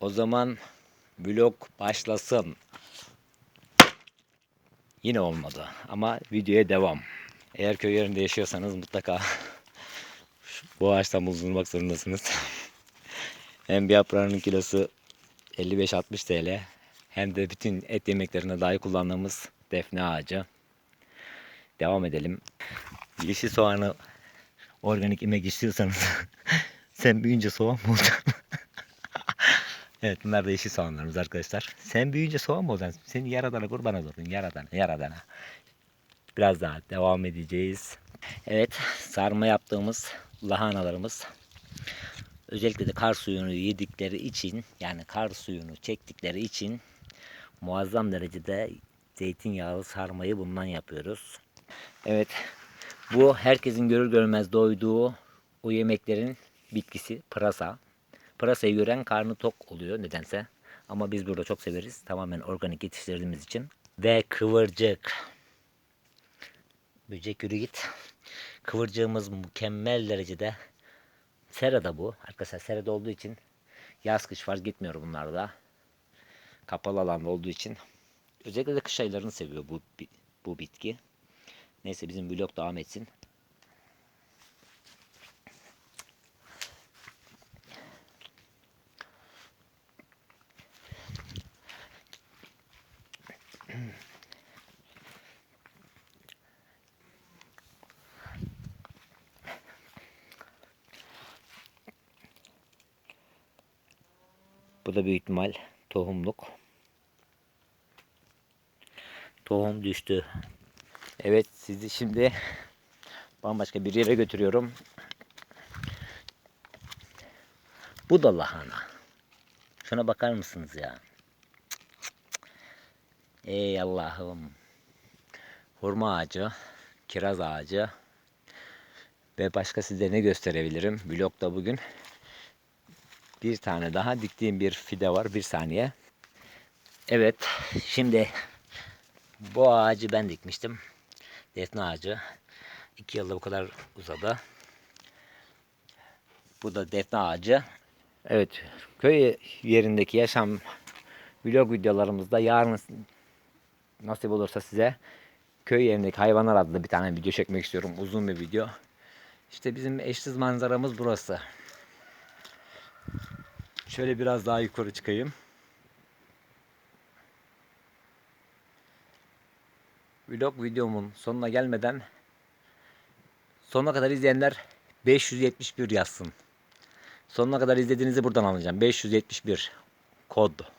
O zaman vlog başlasın. Yine olmadı ama videoya devam. Eğer köy yerinde yaşıyorsanız mutlaka bu ağaçtan bulundurmak zorundasınız. hem bir yaprağının kilosu 55-60 TL hem de bütün et yemeklerine dahi kullandığımız defne ağacı. Devam edelim. Yeşil soğanı organik imek istiyorsanız sen büyüyünce soğan mı olacaksın? Evet bunlar da yeşil soğanlarımız arkadaşlar. Sen büyüyünce soğan mı olacaksın? Seni yaradana kurban olurum. Yaradana, yaradana. Biraz daha devam edeceğiz. Evet sarma yaptığımız lahanalarımız özellikle de kar suyunu yedikleri için yani kar suyunu çektikleri için muazzam derecede zeytinyağlı sarmayı bundan yapıyoruz. Evet bu herkesin görür görmez doyduğu o yemeklerin bitkisi pırasa. Pırasayı gören karnı tok oluyor nedense. Ama biz burada çok severiz. Tamamen organik yetiştirdiğimiz için. Ve kıvırcık. Böcek yürü git. Kıvırcığımız mükemmel derecede. Serada bu. Arkadaşlar serada olduğu için yaz kış fark gitmiyor bunlarda. Kapalı alanda olduğu için. Özellikle de kış aylarını seviyor bu, bu bitki. Neyse bizim vlog devam etsin. Bu da büyük ihtimal tohumluk. Tohum düştü. Evet sizi şimdi bambaşka bir yere götürüyorum. Bu da lahana. Şuna bakar mısınız ya? Ey Allah'ım. Hurma ağacı, kiraz ağacı ve başka size ne gösterebilirim? Vlogda bugün bir tane daha diktiğim bir fide var. Bir saniye. Evet. Şimdi bu ağacı ben dikmiştim. Defne ağacı. İki yılda bu kadar uzadı. Bu da defne ağacı. Evet. Köy yerindeki yaşam vlog videolarımızda yarın nasip olursa size köy yerindeki hayvanlar adlı bir tane video çekmek istiyorum. Uzun bir video. İşte bizim eşsiz manzaramız burası. Şöyle biraz daha yukarı çıkayım. Vlog videomun sonuna gelmeden sonuna kadar izleyenler 571 yazsın. Sonuna kadar izlediğinizi buradan alacağım. 571 kod.